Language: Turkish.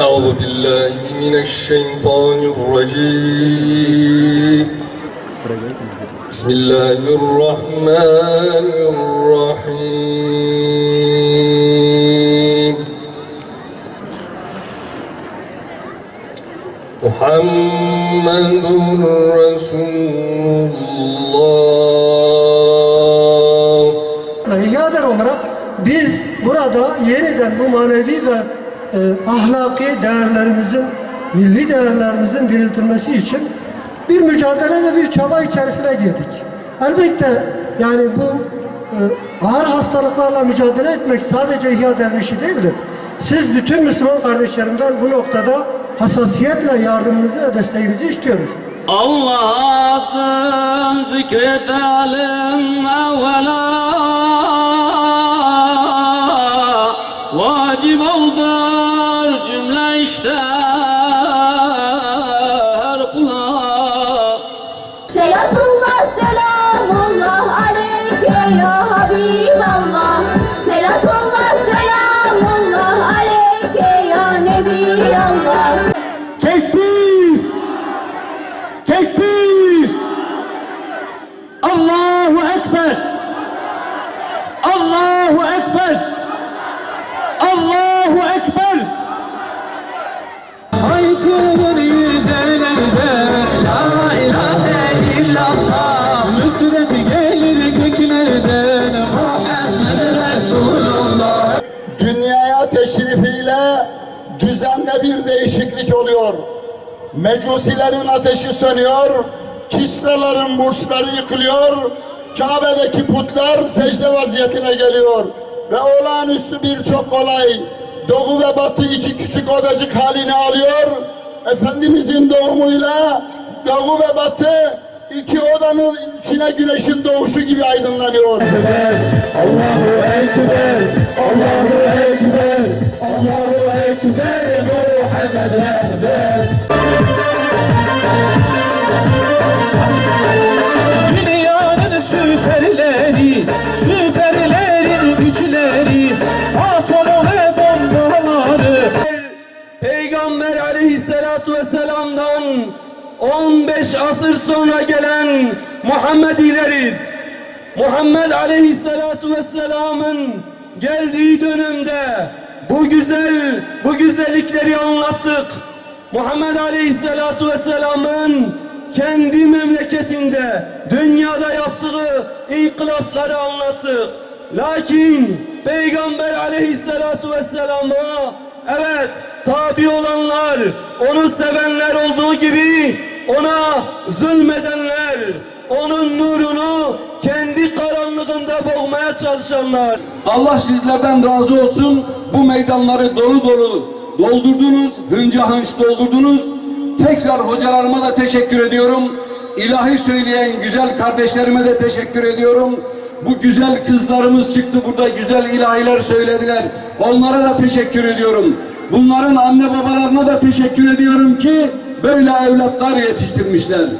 أعوذ بالله من الشيطان الرجيم بسم الله الرحمن الرحيم محمد رسول الله İhyader olarak biz burada yeniden bu manevi ve e, ahlaki değerlerimizin, milli değerlerimizin diriltilmesi için bir mücadele ve bir çaba içerisine girdik. Elbette yani bu e, ağır hastalıklarla mücadele etmek sadece ihya dervişi değildir. Siz bütün Müslüman kardeşlerimden bu noktada hassasiyetle yardımınızı ve desteğinizi istiyoruz. Allah adın zikredelim evvela Ah! Düzende bir değişiklik oluyor. Mecusilerin ateşi sönüyor, Kisraların burçları yıkılıyor, Kabe'deki putlar secde vaziyetine geliyor. Ve olağanüstü birçok olay Doğu ve Batı iki küçük odacık haline alıyor. Efendimizin doğumuyla Doğu ve Batı iki odanın içine güneşin doğuşu gibi aydınlanıyor. Allahu Allahu Ekber, Muhammed Ekber. Dünyanın süperleri, süperlerin güçleri, atomu bombaları. Peygamber aleyhissalatu vesselam'dan 15 asır sonra gelen Muhammedileriz. Muhammed aleyhissalatu vesselam'ın geldiği dönemde bu güzel, bu güzellikleri anlattık. Muhammed aleyhissalatu vesselam'ın kendi memleketinde, dünyada yaptığı inkılapları anlattık. Lakin Peygamber aleyhissalatu vesselama evet tabi olanlar, onu sevenler olduğu gibi ona zulmedenler, onun nurunu kendi karanlığında boğmaya çalışanlar. Allah sizlerden razı olsun. Bu meydanları dolu dolu doldurdunuz, hınca hınç doldurdunuz. Tekrar hocalarıma da teşekkür ediyorum. İlahi söyleyen güzel kardeşlerime de teşekkür ediyorum. Bu güzel kızlarımız çıktı burada güzel ilahiler söylediler. Onlara da teşekkür ediyorum. Bunların anne babalarına da teşekkür ediyorum ki böyle evlatlar yetiştirmişler.